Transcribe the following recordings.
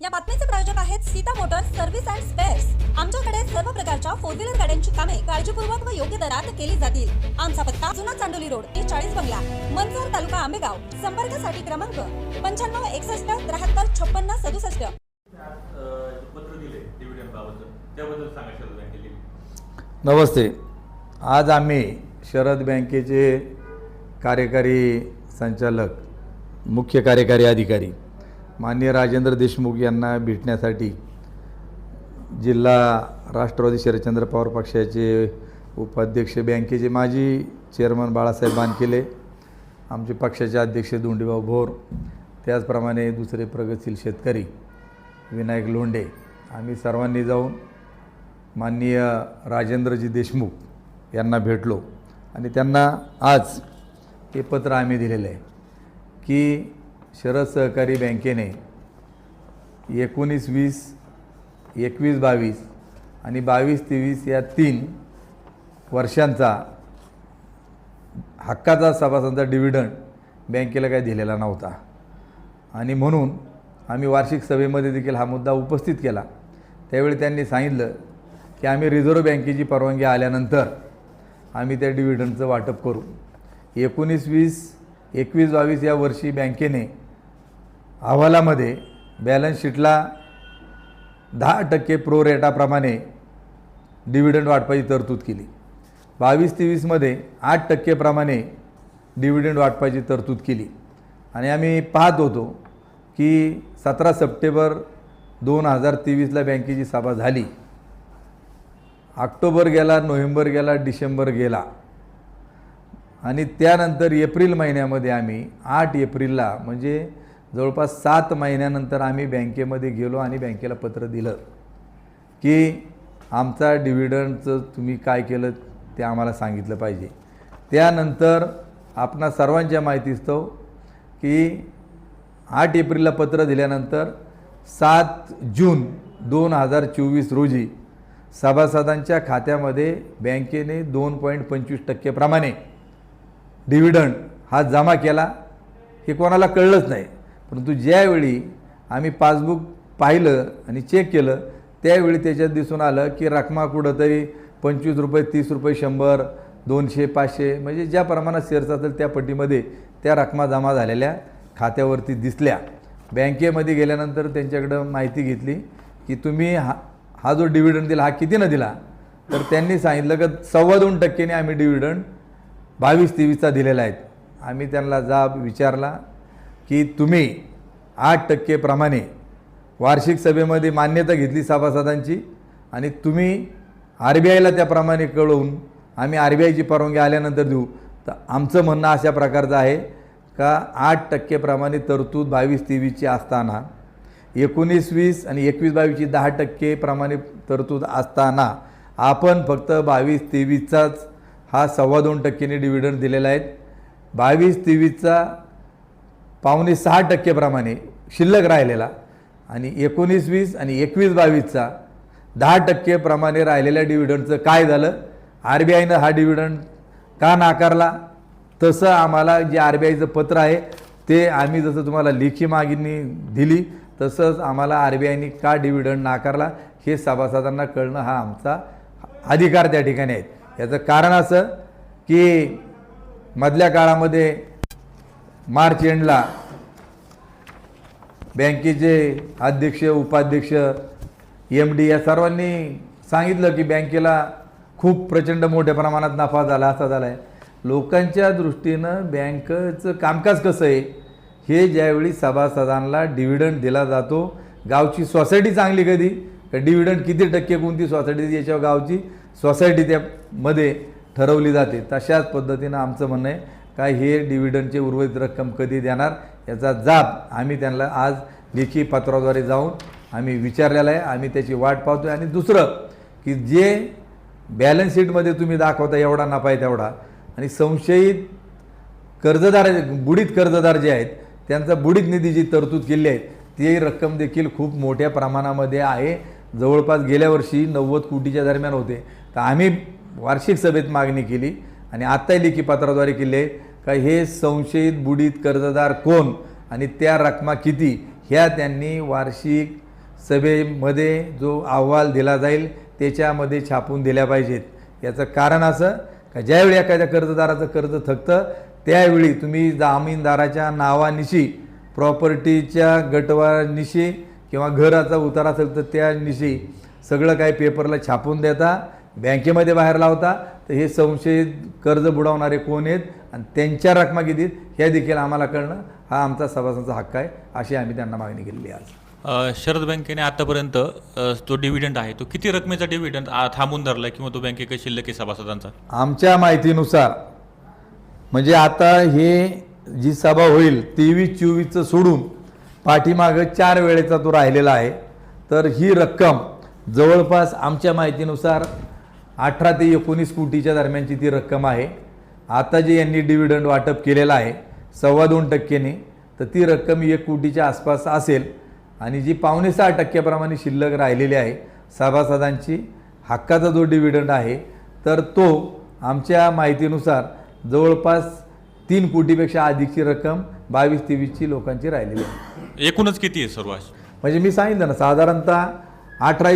या बातमीचे प्रायोजक आहेत Sita motors service and spares. आमच्याकडे सर्व प्रकारच्या फोर व्हीलर गाड्यांची कामे काळजीपूर्वक व योग्य दरात केली जातील. आमचा पत्ता जुना चांडोली रोड ते चाळीस बंगला मनसर तालुका आंबेगाव. संपर्कासाठी क्रमांक पंच्याण्णव एकसष्ट त्र्याहत्तर छप्पन्न सदुसष्ट. पत्र दिले त्याबद्दल सांगा शरद बँकेने नमस्ते. आज आम्ही शरद बँकेचे कार्यकारी संचालक मुख्य कार्यकारी अधिकारी माननीय राजेंद्र देशमुख यांना भेटण्यासाठी जिल्हा राष्ट्रवादी शरदचंद्र पवार पक्षाचे उपाध्यक्ष बँकेचे माजी चेअरमन बाळासाहेब बानकेले आमचे पक्षाचे अध्यक्ष दोंडीभाऊ भोर त्याचप्रमाणे दुसरे प्रगतशील शेतकरी विनायक लोंढे आम्ही सर्वांनी जाऊन माननीय राजेंद्रजी देशमुख यांना भेटलो. आणि त्यांना आज हे पत्र आम्ही दिलेलं आहे की शरद सहकारी बँकेने एकोणीस वीस एकवीस बावीस आणि बावीस तेवीस या तीन वर्षांचा हक्काचा सभासदांचा डिव्हिडंड बँकेला काही दिलेला नव्हता. आणि म्हणून आम्ही वार्षिक सभेमध्ये देखील हा मुद्दा उपस्थित केला. त्यावेळी त्यांनी सांगितलं की आम्ही रिझर्व्ह बँकेची परवानगी आल्यानंतर आम्ही त्या डिव्हिडंडचं वाटप करू. एकोणीस वीस एकवीस बावीस या वर्षी बँकेने अहवालामध्ये बॅलन्स शीटला दहा टक्के प्रो रेटाप्रमाणे डिव्हिडंड वाटपाची तरतूद केली. बावीस तेवीसमध्ये आठ टक्केप्रमाणे डिव्हिडंड वाटपाची तरतूद केली. आणि आम्ही पाहत होतो की सतरा सप्टेंबर दोन हजार तेवीसला बँकेची सभा झाली. ऑक्टोबर गेला नोव्हेंबर गेला डिसेंबर गेला. आणि त्यानंतर एप्रिल महिन्यामध्ये आम्ही आठ एप्रिलला म्हणजे जवळपास सात महिन्यानंतर आम्ही बँकेमध्ये गेलो आणि बँकेला पत्र दिलं की आमचा डिव्हिडंडचं तुम्ही काय केलं ते आम्हाला सांगितलं पाहिजे. त्यानंतर आपणा सर्वांच्या माहितीस्तव की आठ एप्रिलला पत्र दिल्यानंतर सात जून दोन हजार चोवीस रोजी सभासदांच्या खात्यामध्ये बँकेने दोन पॉईंट पंचवीस टक्केप्रमाणे डिव्हिडंड हा जमा केला हे कोणाला कळलंच नाही. परंतु ज्यावेळी आम्ही पासबुक पाहिलं आणि चेक केलं त्यावेळी त्याच्यात दिसून आलं की रकमा कुठंतरी पंचवीस रुपये तीस रुपये शंभर दोनशे पाचशे म्हणजे ज्या प्रमाणात शेअर्स असेल त्या पट्टीमध्ये त्या रकमा जमा झालेल्या खात्यावरती दिसल्या. बँकेमध्ये गेल्यानंतर त्यांच्याकडं माहिती घेतली की तुम्ही हा हा जो डिव्हिडंड दिला हा कितीनं दिला? तर त्यांनी सांगितलं की सव्वा दोन टक्क्याने आम्ही डिव्हिडंड बावीस तेवीसचा दिलेला आहे. आम्ही त्यांना जाब विचारला की तुम्ही आठ टक्केप्रमाणे वार्षिक सभेमध्ये मान्यता घेतली सभासदांची आणि तुम्ही आर बी आयला त्याप्रमाणे कळवून आम्ही आर बी आयची परवानगी आल्यानंतर देऊ. तर आमचं म्हणणं अशा प्रकारचं आहे का आठ टक्केप्रमाणे तरतूद बावीस तेवीसची असताना एकोणीस वीस आणि एकवीस बावीसची दहा टक्केप्रमाणे तरतूद असताना आपण फक्त बावीस तेवीसचाच हा सव्वा दोन टक्केने डिव्हिडंड दिलेला आहे. बावीस तेवीसचा पावणे सहा टक्केप्रमाणे शिल्लक राहिलेला आणि एकोणीस वीस आणि एकवीस बावीसचा दहा टक्केप्रमाणे राहिलेल्या डिव्हिडंडचं काय झालं? आर बी आयनं हा डिव्हिडंड का नाकारला? तसं आम्हाला जे आर बी आयचं पत्र आहे ते आम्ही जसं तुम्हाला लेखी मागणी दिली तसंच आम्हाला आर बी आयने का डिव्हिडंड नाकारला हे सभासदांना कळणं हा आमचा अधिकार त्या ठिकाणी आहे. याचं कारण असं की मधल्या काळामध्ये मार्च एंडला बँकेचे अध्यक्ष उपाध्यक्ष एम डी या सर्वांनी सांगितलं की बँकेला खूप प्रचंड मोठ्या प्रमाणात नफा झाला असा झाला आहे लोकांच्या दृष्टीनं बँकचं कामकाज कसं आहे? हे ज्यावेळी सभासदांना डिव्हिडंड दिला जातो गावची सोसायटी चांगली कधी? का डिव्हिडंड किती टक्के कोणती सोसायटी याच्यावर गावची? सोसायटी त्यामध्ये ठरवली जाते. तशाच पद्धतीनं आमचं म्हणणं आहे का हे डिव्हिडंडचे उर्वरित रक्कम कधी देणार याचा जाब आम्ही त्यांना आज लेखी पत्राद्वारे जाऊन आम्ही विचारलेला आहे. आम्ही त्याची वाट पाहतो आणि दुसरं की जे बॅलन्स शीटमध्ये तुम्ही दाखवता एवढा नफा आहे तेवढा आणि संशयित कर्जदार बुडीत कर्जदार जे आहेत त्यांचा बुडीत निधीची तरतूद केली आहे ती रक्कम देखील खूप मोठ्या प्रमाणामध्ये आहे. जवळपास गेल्या वर्षी नव्वद कोटीच्या दरम्यान होते. तर आम्ही वार्षिक सभेत मागणी केली. आणि आत्ताही लेखी पत्राद्वारे का हे संशयित बुडीत कर्जदार कोण आणि त्या रकमा किती ह्या त्यांनी वार्षिक सभेमध्ये जो अहवाल दिला जाईल त्याच्यामध्ये छापून दिल्या पाहिजेत. याचं कारण असं का ज्यावेळी एखाद्या कर्जदाराचं कर्ज थकतं त्यावेळी तुम्ही जामीनदाराच्या नावानिशी प्रॉपर्टीच्या गटवानिशी किंवा घराचा उतारा असेल तर त्यानिशी सगळं काही पेपरला छापून देता बँकेमध्ये बाहेर लावता तर हे संशयित कर्ज बुडवणारे कोण आहेत आणि त्यांच्या रकमा किती आहेत, ह्या देखील आम्हाला कळणं हा आमचा सभासदांचा हक्क आहे अशी आम्ही त्यांना मागणी केलेली आहे शरद बँकेने आतापर्यंत जो डिव्हिडंड आहे तो किती रकमेचा डिव्हिडंड थांबून धरला किंवा तो बँकेकडे शिल्लक आहे सभासदांचा? आमच्या माहितीनुसार म्हणजे आता हे जी सभा होईल तेवीस चोवीसचं सोडून पाठीमागं चार वेळेचा तो राहिलेला आहे. तर ही रक्कम जवळपास आमच्या माहितीनुसार अठरा ते एकोणीस कोटीच्या दरम्यानची ती रक्कम आहे आता जे यांनी डिव्हिडंड वाटप केलेलं आहे सव्वा दोन टक्क्याने तर ती रक्कम एक कोटीच्या आसपास असेल आणि जी पावणे सहा टक्क्याप्रमाणे शिल्लक राहिलेली आहे सभासदांची हक्काचा जो डिव्हिडंड आहे तर तो आमच्या माहितीनुसार जवळपास तीन कोटीपेक्षा अधिकची रक्कम बावीस तेवीसची लोकांची राहिलेली आहे एकूणच किती आहे सर्व? म्हणजे मी सांगितलं ना साधारणतः अठरा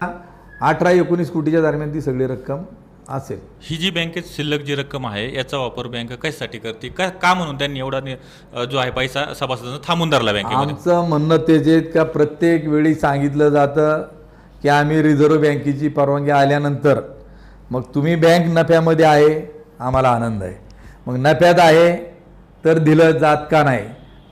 अठरा एकोणीस कोटीच्या दरम्यान ती सगळी रक्कम असेल. ही जी बँकेत शिल्लक जी रक्कम आहे याचा वापर बँक कशासाठी करते? का का म्हणून त्यांनी एवढा नि- अ, जो आहे पैसा सभासदांचा थांबून धरला बँकेमध्ये? आमचं म्हणणं तेच आहे का प्रत्येक वेळी सांगितलं जातं की आम्ही रिझर्व्ह बँकेची परवानगी आल्यानंतर मग तुम्ही बँक नफ्यामध्ये आहे आम्हाला आनंद आहे. मग नफ्यात आहे तर दिलं जात का नाही?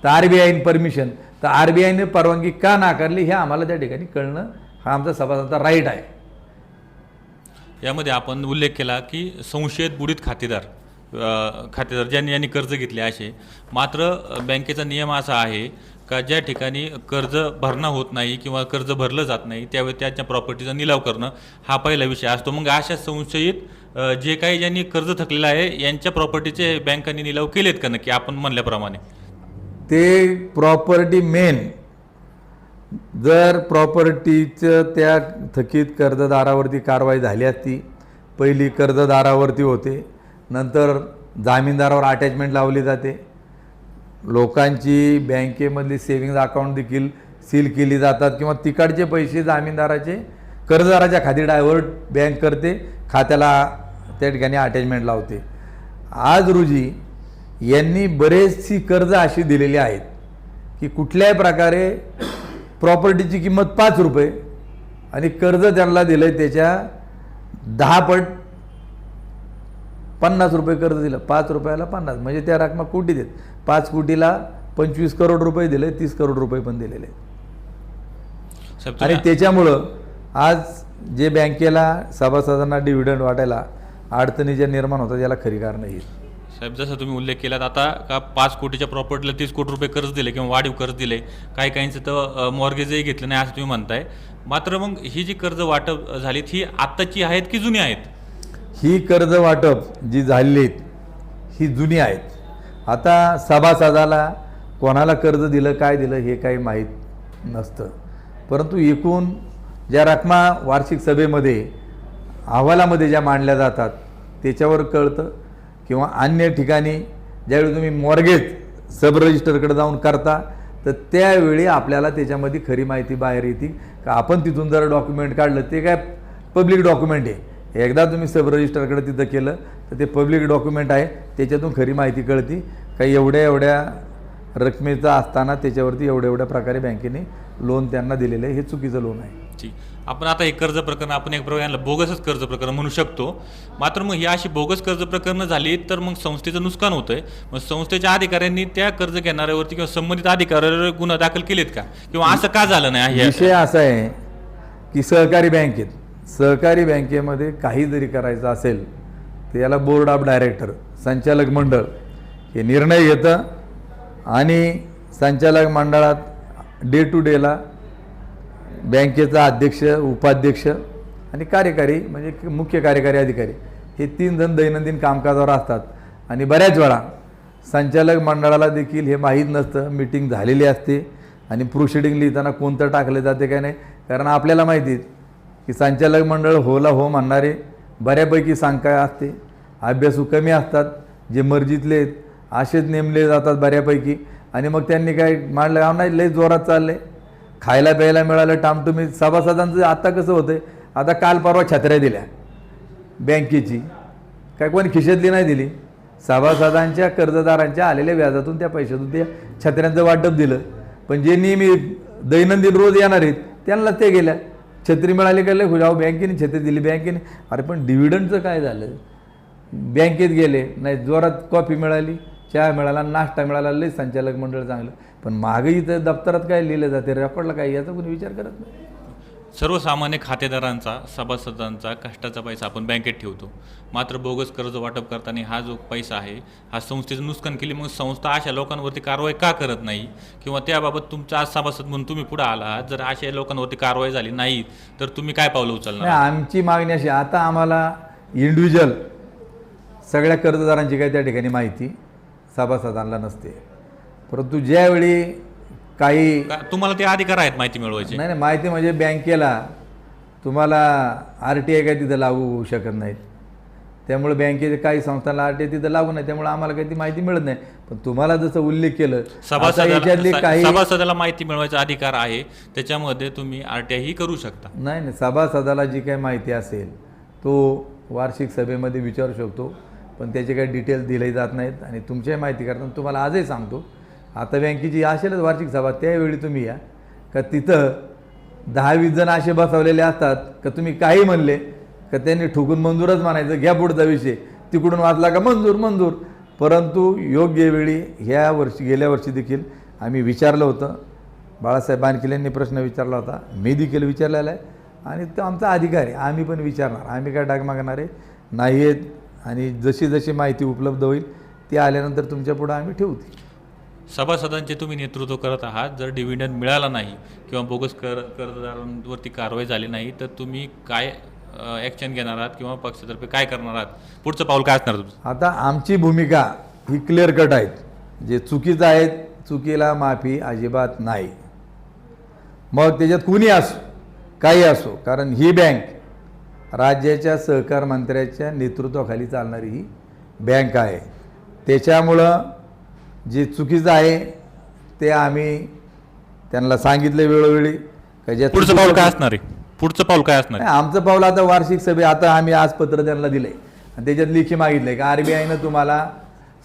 तर आर बी आयने परमिशन. तर आर बी आयने परवानगी का नाकारली हे आम्हाला त्या ठिकाणी कळणं हा आमचा सभासदांचा राईट आहे. यामध्ये आपण उल्लेख केला की संशयित बुडीत खातेदार खातेदार ज्यांनी यांनी कर्ज घेतले असे. मात्र बँकेचा नियम असा आहे का ज्या ठिकाणी कर्ज भरणा होत नाही किंवा कर्ज भरलं जात नाही त्यावेळी त्याच्या प्रॉपर्टीचा निलाव करणं हा पहिला विषय असतो. मग अशा संशयित जे काही ज्यांनी कर्ज थकलेलं आहे यांच्या प्रॉपर्टीचे बँकांनी निलाव केलेत का नक्की? आपण म्हणल्याप्रमाणे. ते प्रॉपर्टी मेन जर प्रॉपर्टीचं त्या थकीत कर्जदारावरती कारवाई झाली असती पहिली कर्जदारावरती होते नंतर जामीनदारावर अटॅचमेंट लावली जाते लोकांची बँकेमधली सेविंग्ज अकाउंट देखील सील केली जातात किंवा तिकडचे पैसे जामीनदाराचे कर्जदाराच्या खाती डायव्हर्ट बँक करते खात्याला त्या ठिकाणी अटॅचमेंट लावते. आज रोजी यांनी बरेचशी कर्ज अशी दिलेली आहेत की कुठल्याही प्रकारे प्रॉपर्टीची किंमत पाच रुपये आणि कर्ज त्यांना दिलं आहे त्याच्या दहा पट पन्नास रुपये कर्ज दिलं. पाच रुपयाला पन्नास. म्हणजे त्या रकमा कोटी देत. पाच कोटीला पंचवीस करोड रुपये दिले तीस करोड रुपये पण दिलेले. आणि त्याच्यामुळं आज जे बँकेला सभासदांना डिव्हिडंड वाटायला अडचणी ज्या निर्माण होतात याला खरी कारण ही. साहेब जसं तुम्ही उल्लेख केलात आता का पाच कोटीच्या प्रॉपर्टीला तीस कोटी रुपये कर्ज दिले किंवा वाढीव कर्ज दिले काही काहींचं तर मॉर्गेजही घेतलं नाही असं तुम्ही म्हणताय. मात्र मग ही जी कर्ज वाटप झालीत ही आत्ताची आहेत की जुनी आहेत? ही कर्ज वाटप जी झालेली आहेत ही जुनी आहेत. आता सभासदाला कोणाला कर्ज दिलं काय दिलं हे काही माहीत नसतं. परंतु एकूण ज्या रकमा वार्षिक सभेमध्ये अहवालामध्ये ज्या मांडल्या जातात त्याच्यावर कळतं. किंवा अन्य ठिकाणी ज्यावेळी तुम्ही मॉर्गेज सब रजिस्टरकडे जाऊन करता तर त्यावेळी आपल्याला त्याच्यामध्ये खरी माहिती बाहेर येते. का आपण तिथून जर डॉक्युमेंट काढलं ते काय पब्लिक डॉक्युमेंट आहे. एकदा तुम्ही सब रजिस्टरकडे तिथं केलं तर ते पब्लिक डॉक्युमेंट आहे त्याच्यातून खरी माहिती कळती. काही एवढ्या एवढ्या रकमेचं असताना त्याच्यावरती एवढ्या एवढ्या प्रकारे बँकेने लोन त्यांना दिलेलं आहे. हे चुकीचं लोन आहे. ठीक आपण आता हे कर्ज प्रकरण आपण एक प्रकारे यांना बोगसच कर्ज प्रकरण म्हणू शकतो. मात्र मग ही अशी बोगस कर्ज प्रकरणं झाली तर मग संस्थेचं नुकसान होतं आहे मग संस्थेच्या अधिकाऱ्यांनी त्या कर्ज घेणाऱ्यावरती किंवा संबंधित अधिकाऱ्यावर गुन्हा दाखल केलेत का? किंवा असं का झालं नाही? विषय असा आहे की सहकारी बँकेत सहकारी बँकेमध्ये काही जरी करायचं असेल तर याला बोर्ड ऑफ डायरेक्टर संचालक मंडळ हे निर्णय घेतं आणि संचालक मंडळात डे टू डेला बँकेचा अध्यक्ष उपाध्यक्ष आणि कार्यकारी म्हणजे मुख्य कार्यकारी अधिकारी हे तीन जण दैनंदिन कामकाजावर असतात. आणि बऱ्याच वेळा संचालक मंडळाला देखील हे माहीत नसतं मीटिंग झालेली असते आणि प्रोसिडिंग लिहिताना कोणतं टाकले जाते काय नाही. कारण आपल्याला माहिती की संचालक मंडळ होला हो म्हणणारे बऱ्यापैकी सांगता असते अभ्यासू कमी असतात जे मर्जीतले आहेत असेच नेमले जातात बऱ्यापैकी. आणि मग त्यांनी काय मांडलं नाही लय जोरात चाललं आहे खायला प्यायला मिळालं टामटुमी सभासदांचं आता कसं होतंय? आता काल परवा छत्र्या दिल्या. बँकेची. काय कोणी खिशातली नाही दिली. सभासदांच्या कर्जदारांच्या आलेल्या व्याजातून त्या पैशातून त्या छत्र्यांचं वाटप दिलं. पण जे नेहमी दैनंदिन रोज येणार आहेत त्यांना ते गेल्या. छत्री मिळाली का लय अहो बँकेने छत्री दिली. बँकेने अरे पण डिव्हिडंडचं काय झालं? बँकेत गेले नाही जोरात कॉफी मिळाली. चहा मिळाला नाश्ता मिळाला लय संचालक मंडळ चांगलं. पण मागही तर दप्तरात काय लिहिलं जाते रेकॉर्डला काय याचा कोणी विचार करत नाही. सर्वसामान्य खातेदारांचा सभासदांचा कष्टाचा पैसा आपण बँकेत ठेवतो. मात्र बोगस कर्ज वाटप करताना हा जो पैसा आहे हा संस्थेचं नुकसान केली मग संस्था अशा लोकांवरती कारवाई का करत नाही? किंवा त्याबाबत तुमचा आज सभासद म्हणून तुम्ही पुढे आला आहात जर अशा लोकांवरती कारवाई झाली नाही तर तुम्ही काय पावलं उचलणार? नाही आमची मागणी अशी आता आम्हाला इंडिव्हिज्युअल सगळ्या कर्जदारांची काही त्या ठिकाणी माहिती. सभासदांना नसते. परंतु ज्यावेळी काही तुम्हाला ते अधिकार आहेत माहिती मिळवायचे? नाही नाही माहिती म्हणजे बँकेला तुम्हाला आर टी आय काय तिथं लागू होऊ शकत नाहीत. त्यामुळे बँकेचे काही संस्थांना आर टी आय तिथं लागू नाही त्यामुळे आम्हाला काही ती माहिती मिळत नाही. पण तुम्हाला जसं उल्लेख केलं आता याच्यातली सभासदाला काही सभासदाला माहिती मिळवायचा अधिकार आहे त्याच्यामध्ये तुम्ही आर टी आय ही करू शकता. नाही नाही सभासदाला जी काही माहिती असेल तो वार्षिक सभेमध्ये विचारू शकतो. पण त्याचे काही डिटेल्स दिले जात नाहीत आणि तुमच्याही माहिती करताना तुम्हाला आजही सांगतो आता बँकेची असेलच वार्षिक सभा त्यावेळी तुम्ही या. का तिथं दहा वीस जण असे बसवलेले असतात का तुम्ही काही म्हणले का त्यांनी ठुकून मंजूरच म्हणायचं घ्या पुढचा विषय. तिकडून वाचला का मंजूर मंजूर. परंतु योग्य वेळी ह्या वर्षी गेल्या वर्षी देखील आम्ही विचारलं होतं. बाळासाहेब बानकिल यांनी प्रश्न विचारला होता. मी देखील विचारलेला आहे. आणि तो आमचा अधिकार आहे. आम्ही पण विचारणार. आम्ही काय डाग मागणार आहे? नाही आहेत आणि जशी जशी माहिती उपलब्ध होईल ती आल्यानंतर तुमच्या पुढं आम्ही ठेवू ती सभासदांचे तुम्ही नेतृत्व करत आहात. जर डिव्हिडंड मिळाला नाही किंवा बोगस कर कर्जदारांवरती कारवाई झाली नाही तर तुम्ही काय ॲक्शन घेणार आहात किंवा पक्षातर्फे काय करणार आहात? पुढचं पाऊल काय असणार तुमचं? आता आमची भूमिका ही क्लिअर कट आहेत जे चुकीचं आहेत चुकीला माफी अजिबात नाही. मग त्याच्यात कुणी असो काही असो कारण ही बँक राज्याच्या सहकार मंत्र्याच्या नेतृत्वाखाली चालणारी ही बँक आहे. त्याच्यामुळं जे चुकीचं आहे ते आम्ही त्यांना सांगितलं वेळोवेळी. का पुढचं पाऊल काय असणार आहे? पुढचं पाऊल काय असणार आमचं पाऊल आता वार्षिक सभे आता आम्ही आज पत्र त्यांना दिलंय. आणि त्याच्यात लेखी मागितलंय का आरबीआयनं तुम्हाला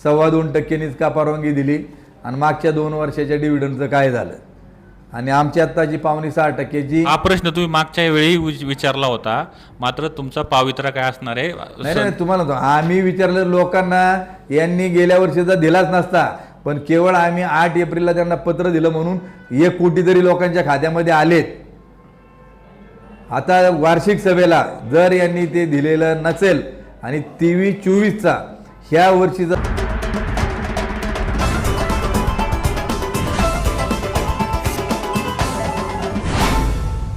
सव्वा दोन टक्क्यांनीच का परवानगी दिली? आणि मागच्या दोन वर्षाच्या डिव्हिडंडचं काय झालं? आणि आमची आत्ताची पावणे सहा टक्के जी हा प्रश्न तुम्ही मागच्या वेळी विच- विचारला होता. मात्र तुमचा पावित्रा काय असणार आहे? नाही नाही तुम्हाला आम्ही विचारलं लोकांना यांनी गेल्या वर्षीचा दिलाच नसता. पण केवळ आम्ही आठ एप्रिलला त्यांना पत्र दिलं म्हणून एक कोटी तरी लोकांच्या खात्यामध्ये आलेत. आता वार्षिक सभेला जर यांनी ते दिलेलं नसेल आणि तेवीस चोवीसचा ह्या वर्षीचा